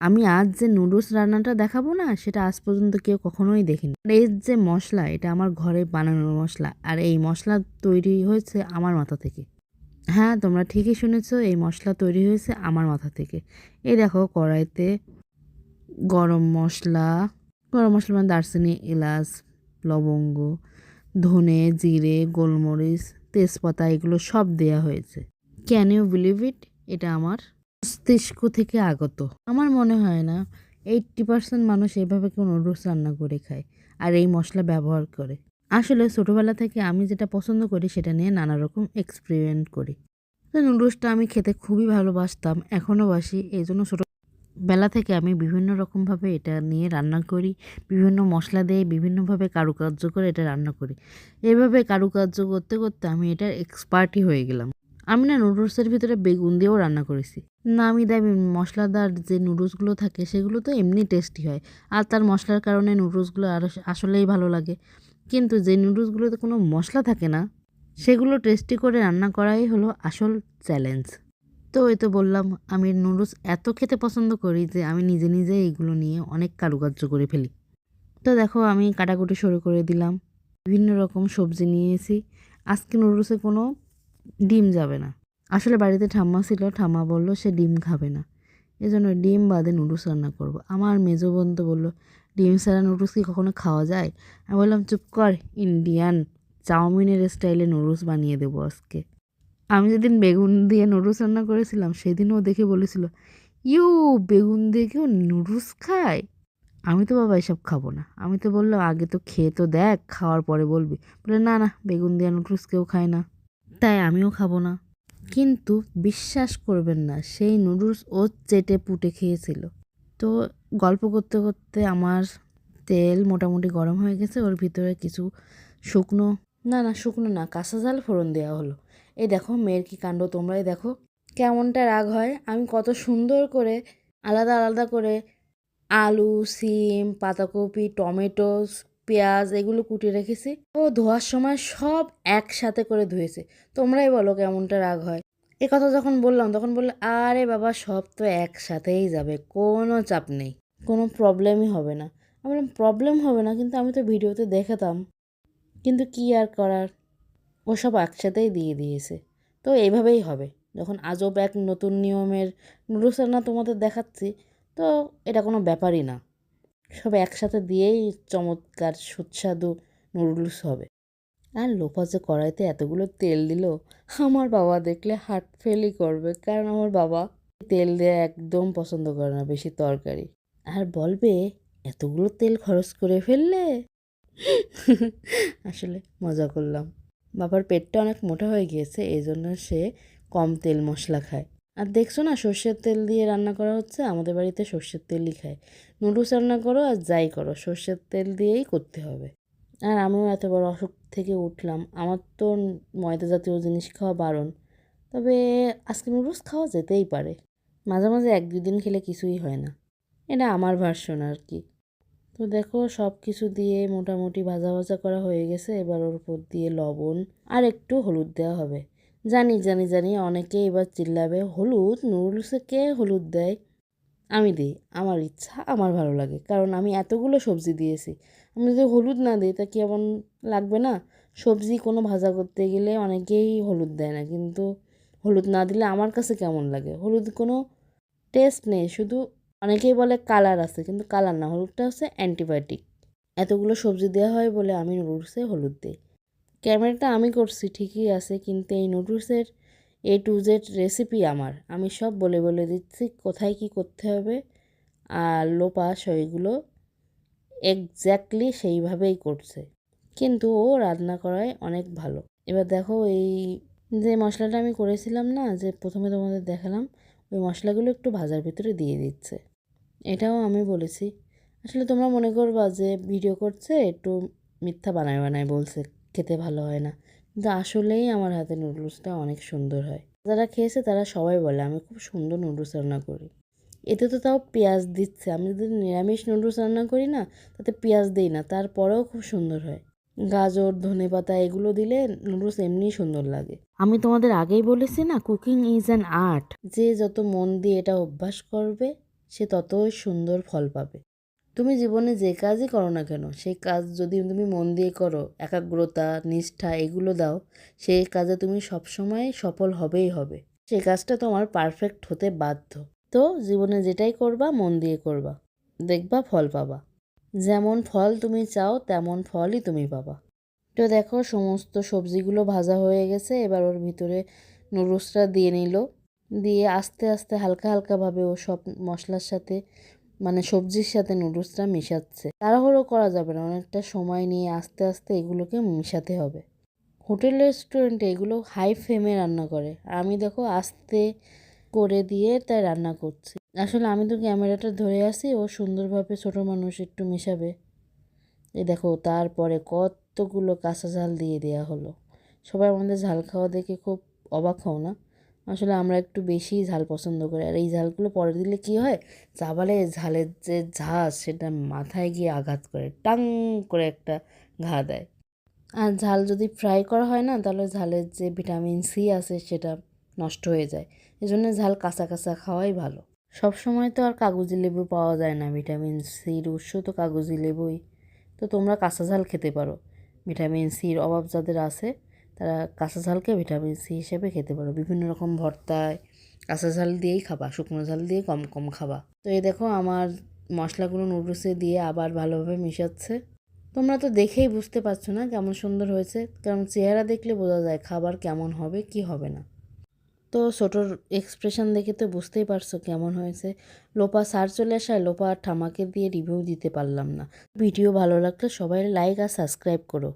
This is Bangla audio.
আমি আজ যে নুডলস রান্নাটা দেখাবো না, সেটা আজ পর্যন্ত কেউ কখনোই দেখিনি। আর এর যে মশলা, এটা আমার ঘরে বানানোর মশলা, আর এই মশলা তৈরি হয়েছে আমার মাথা থেকে। হ্যাঁ তোমরা ঠিকই শুনেছো, এই মশলা তৈরি হয়েছে আমার মাথা থেকে। এই দেখো, কড়াইতে গরম মশলা গরম মশলা মানে দারচিনি, এলাচ, লবঙ্গ, ধনে, জিরে, গোলমরিচ, তেজপাতা, এগুলো সব দেয়া হয়েছে। ক্যান ইউ বিলিভ ইট এটা আমার মস্তিষ্ক থেকে আগত। আমার মনে হয় না এইট্টি পার্সেন্ট মানুষ এইভাবে কোনো নুডলস রান্না করে খায় আর এই মশলা ব্যবহার করে। আসলে ছোটোবেলা থেকে আমি যেটা পছন্দ করি সেটা নিয়ে নানা রকম এক্সপেরিমেন্ট করি। তো নুডলসটা আমি খেতে খুবই ভালোবাসতাম, এখনও বাসি এই জন্য ছোটো বেলা থেকে আমি বিভিন্ন রকমভাবে এটা নিয়ে রান্না করি, বিভিন্ন মশলা দিয়ে বিভিন্নভাবে কারুকার্য করে এটা রান্না করি। এভাবে কারুকার্য করতে করতে আমি এটার এক্সপার্টই হয়ে গেলাম। আমি না নুডলসের ভিতরে বেগুন দিয়েও রান্না করেছি। নামি দামি মশলাদার যে নুডলসগুলো থাকে, সেগুলো তো এমনি টেস্টি হয়। আর তার মশলার কারণে নুডলসগুলো আর আসলেই ভালো লাগে। কিন্তু যে নুডলসগুলোতে কোনো মশলা থাকে না, সেগুলো টেস্টি করে রান্না করাই হলো আসল চ্যালেঞ্জ। তো এই তো বললাম, আমি নুডলস এত খেতে পছন্দ করি যে আমি নিজে নিজে এইগুলো নিয়ে অনেক কারুকার্য করে ফেলি। তো দেখো, আমি কাটাকুটি শুরু করে দিলাম। বিভিন্ন রকম সবজি নিয়েছি। আজকে নুডলসে কোনো ডিম যাবে না। আসলে বাড়িতে ঠাম্মা ছিল, ঠাম্মা বলল, সে ডিম খাবে না। এজন্য ডিম বাদে নুডলস রান্না করব। আমার মেজো বোন তো বলল, ডিম ছাড়া নুডলস কি কখনো খাওয়া যায়? আমি বললাম, চুপ কর, ইন্ডিয়ান। চাউমিনের স্টাইলে নুডলস বানিয়ে দেবো আজকে। আমি যেদিন বেগুন দিয়ে নুডলস রান্না করেছিলাম, সেদিনও দেখে বলেছিল, ইউ, বেগুন দিয়ে কেউ নুডলস খায়? আমি তো, বাবা, এসব খাব না। আমি তো বললাম, আগে তো খেয়ে তো দেখ, খাওয়ার পরে বলবি। বলে, না না, বেগুন দিয়ে নুডলস কেউ খায় না। তাই আমিও খাব না। কিন্তু বিশ্বাস করবেন না, সেই নুডলস ও চেটে পুটে খেয়েছিল। তো গল্প করতে করতে আমার তেল মোটামুটি গরম হয়ে গেছে, ওর ভিতরে কিছু শুকনো, না না, শুকনো না, কাঁচা জাল ফোড়ন দেওয়া হলো। এই দেখো মেয়ের কি কাণ্ড, তোমরাই দেখো। কেমনটা রাগ হয়, আমি কত সুন্দর করে, আলাদা আলাদা করে আলু, সিম, পাতাকপি টমেটো পেঁয়াজ এগুলো কুটে রেখেছি। ও ধোয়ার সময় সব একসাথে করে ধুয়েছে। তোমরাই বলো কেমনটা রাগ হয়। এ কথা যখন বললাম, তখন বলল, আরে বাবা, সব তো একসাথেই যাবে, কোনো চাপ নেই, কোনো প্রবলেমই হবে না। আমি বললাম প্রবলেম হবে না, কিন্তু আমি তো ভিডিওতে দেখাতাম। কিন্তু কি আর করার? ও সব একসাথেই দিয়ে দিয়েছে। তো এইভাবেই হবে। যখন আজব এক নতুন নিয়মের রান্না তোমাদের দেখাচ্ছি, তো এটা কোনো ব্যাপারই না। সব একসাথে দিয়েই চমৎকার, সুস্বাদু নুডলস হবে। আর লোপা যে কড়াইতে এতগুলো তেল দিল, আমার বাবা দেখলে হার্ট ফেলই করবে। কারণ আমার বাবা তেল দেওয়া একদম পছন্দ করে না, বেশি তরকারি। আর বলবে, এতগুলো তেল খরচ করে ফেললে? আসলে মজা করলাম। বাবার পেটটা অনেক মোটা হয়ে গিয়েছে এই জন্য সে কম তেল মশলা খায়। আর দেখছ না, সর্ষের তেল দিয়ে রান্না করা হচ্ছে, আমাদের বাড়িতে সর্ষের তেলই খায়। নুডলস রান্না করো আর যাই করো, সর্ষের তেল দিয়েই করতে হবে। আর আমিও এত বড় অসুখ থেকে উঠলাম, আমার তো ময়দা জাতীয় জিনিস খাওয়া বারণ। তবে আজকে নুডলস খাওয়া যেতেই পারে। মাঝে মাঝে এক দুদিন খেলে কিছুই হয় না। এটা আমার ভার্সন আর কি। তো দেখো সব কিছু দিয়ে মোটামুটি ভাজা ভাজা করা হয়ে গেছে, এবার ওর উপর দিয়ে লবণ আর একটু হলুদ দেওয়া হবে। জানি জানি জানি, অনেকে এবার চিল্লাবে, হলুদ, নুডলসে কে হলুদ দেয়? আমি দিই, আমার ইচ্ছা, আমার ভালো লাগে, কারণ আমি এতগুলো সবজি দিয়েছি। আমি যদি হলুদ না দিই, তা কি এমন লাগবে না? সবজি কোনো ভাজা করতে গেলে অনেকেই হলুদ দেয় না, কিন্তু হলুদ না দিলে আমার কাছে কেমন লাগে? হলুদ কোনো টেস্ট নেই, শুধু অনেকেই বলে কালার আছে, কিন্তু কালার না, হলুদটা হচ্ছে অ্যান্টিবায়োটিক এতগুলো সবজি দেওয়া হয় বলে আমি নুডলসে হলুদ দিই। ক্যামেরাটা আমি করছি ঠিকই আছে, কিন্তু এই নুডলসের এ টু জেড রেসিপি আমার। আমি সব বলে বলে দিচ্ছি কোথায় কি করতে হবে, আর লোপা সেইগুলো এক্স্যাক্টলি সেইভাবেই করছে। কিন্তু ও রান্না করায় অনেক ভালো। এবার দেখো এই যে মশলাটা আমি করেছিলাম না, যে প্রথমে তোমাদের দেখালাম, ওই মশলাগুলো একটু ভাজার ভিতরে দিয়ে দিচ্ছে। এটাও আমি বলেছি। আসলে তোমরা মনে করবা যে ভিডিও করছে, একটু মিথ্যা বানায় বানায় বলছে। খেতে ভালো হয় না। কিন্তু আসলেই আমার হাতে নুডলসটা অনেক সুন্দর হয়। যারা খেয়েছে তারা সবাই বলে, আমি খুব সুন্দর নুডলস রান্না করি। এতে তো তাও পেঁয়াজ দিচ্ছে। আমি যদি নিরামিষ নুডলস রান্না করি না, তাতে পেঁয়াজ দিই না, তারপরেও খুব সুন্দর হয়। গাজর, ধনে পাতা এগুলো দিলে নুডলস এমনিই সুন্দর লাগে। আমি তোমাদের আগেই বলেছি না, কুকিং ইজ অ্যান আর্ট। যে যত মন দিয়ে এটা অভ্যাস করবে, সে ততই সুন্দর ফল পাবে। তুমি জীবনে যে কাজই করো না কেন, সেই কাজ যদি তুমি মন দিয়ে করো, একাগ্রতা, নিষ্ঠা এগুলো দাও, সেই কাজে তুমি সবসময় সফল হবেই হবে। সেই কাজটা তোমার পারফেক্ট হতে বাধ্য। তো জীবনে যেটাই করবা, মন দিয়ে করবা। দেখবা, ফল পাবা। যেমন ফল তুমি চাও, তেমন ফলই তুমি পাবা। তো দেখো, সমস্ত সবজিগুলো ভাজা হয়ে গেছে, এবার ওর ভিতরে নুডলসটা দিয়ে নিল। দিয়ে আস্তে আস্তে হালকা, হালকাভাবে ও সব মশলার সাথে মানে সবজির সাথে নুডলসটা মেশাচ্ছে। তাড়াহুড়ো করা যাবে না, অনেকটা সময় নিয়ে আস্তে আস্তে এগুলোকে মেশাতে হবে। হোটেল রেস্টুরেন্টে এগুলো হাই ফ্লেমে রান্না করে। আমি দেখো আস্তে করে দিয়ে তাই রান্না করছি। আসলে আমি তো ক্যামেরাটা ধরে আসি ও সুন্দরভাবে ছোটো মানুষ একটু মেশাবে। এই দেখো, তারপরে কতগুলো কাঁচা ঝাল দিয়ে দেওয়া হলো। সবাই আমাদের ঝাল খাওয়া দেখে খুব অবাক হও না? আসলে আমরা একটু বেশি ঝাল পছন্দ করি। আর এই ঝালগুলো পরে দিলে কি হয়? চাবালে ঝালের যে ঝাঁজ, সেটা মাথায় গিয়ে আঘাত করে, টাং করে একটা ঘা দেয়। আর ঝাল যদি ফ্রাই করা হয় না, তাহলে ঝালের যে ভিটামিন সি আছে, সেটা নষ্ট হয়ে যায়। এই জন্য ঝাল কাঁচা কাঁচা খাওয়াই ভালো। সব সময় তো আর কাগজি লেবু পাওয়া যায় না। ভিটামিন সির উৎস তো কাগজি লেবুই। তো তোমরা কাঁচা ঝাল খেতে পারো। ভিটামিন সির অভাব যাদের আছে তারা কাঁচা ঝালকে ভিটামিন সি হিসেবে খেতে পারো। বিভিন্ন রকম ভর্তায় কাঁচা ঝাল দিয়েই খাবা, শুকনো ঝাল দিয়ে কম কম খাবা। তো এই দেখো, আমার মশলাগুলো নুডলসে দিয়ে আবার ভালোভাবে মিশাচ্ছে। তোমরা তো দেখেই বুঝতে পারছ না কেমন সুন্দর হয়েছে, কারণ চেহারা দেখলে বোঝা যায় খাবার কেমন হবে, কি হবে না। তো ছোটোর এক্সপ্রেশন দেখে তো বুঝতেই পারছ কেমন হয়েছে। লোপা সার চলে আসায় লোপা আর ঠামাকে দিয়ে রিভিউ দিতে পারলাম না। ভিডিও ভালো লাগলে সবাই লাইক আর সাবস্ক্রাইব করো।